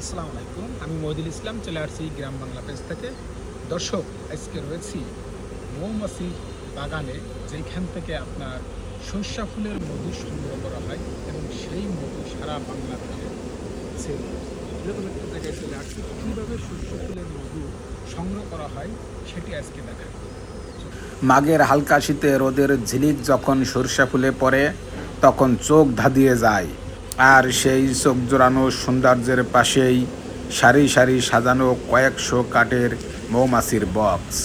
আসসালামু আলাইকুম। আমি মহিদুল ইসলাম, চলে আসছি গ্রাম বাংলা পেজ থেকে। দর্শক, আজকে রয়েছি মৌমাছি বাগানে, যেখান থেকে আপনার সর্ষা ফুলের মধু সংগ্রহ করা হয় এবং সেই মধু সারা বাংলাদেশে সেল এরকম একটা জায়গায় চলে আসছি, কীভাবে সর্ষা ফুলের মধু সংগ্রহ করা হয় সেটি আজকে দেখায় মাঘের হালকা শীতে রোদের ঝিলিক যখন সরষা ফুলে পড়ে, তখন চোখ ধাঁধিয়ে যায়। আর সেই চোখ জোড়ানো সৌন্দর্যের পাশেই সারি সারি সাজানো কয়েকশো কাঠের মৌমাছির বক্স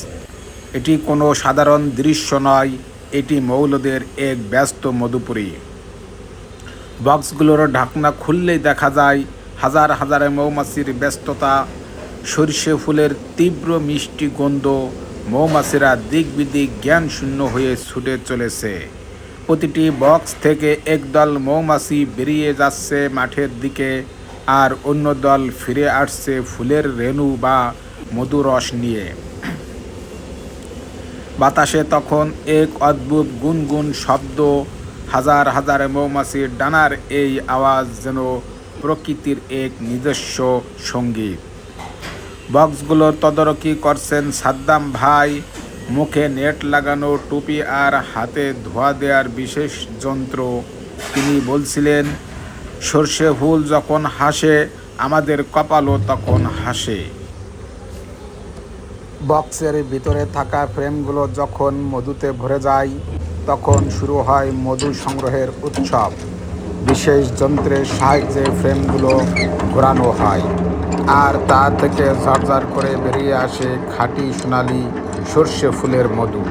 এটি কোনো সাধারণ দৃশ্য নয়, এটি মৌলদের এক ব্যস্ত মধুপুরী। বক্সগুলোর ঢাকনা খুললেই দেখা যায় হাজার হাজার মৌমাছির ব্যস্ততা, সর্ষে ফুলের তীব্র মিষ্টি গন্ধ মৌমাছিরা দিক বিদিক জ্ঞান শূন্য হয়ে ছুটে চলেছে। প্রতিটি বক্স থেকে একদল মৌমাছি বেরিয়ে যাচ্ছে মাঠের দিকে আর অন্য দল ফিরে আসছে ফুলের রেণু বা মধুরস নিয়ে। বাতাসে তখন এক অদ্ভুত গুনগুন শব্দ, হাজার হাজার মৌমাছির ডানার এই আওয়াজ যেন প্রকৃতির এক নিজস্ব সংগীত বক্সগুলোর তদারকি করছেন সাদ্দাম ভাই মুখে নেট লাগানো টুপি আর হাতে ধোয়া দেওয়ার বিশেষ যন্ত্র। তিনি বলছিলেন, সর্ষে ফুল যখন হাসে, আমাদের কপালও তখন হাসে। বক্সের ভিতরে থাকা ফ্রেমগুলো যখন মধুতে ভরে যায়, তখন শুরু হয় মধু সংগ্রহের উৎসব। বিশেষ যন্ত্রের সাহায্যে ফ্রেমগুলো ঘোরানো হয়। আর তা থেকে ঝরঝর করে বেরিয়ে আসে খাঁটি সোনালি সর্ষে ফুলের মধু।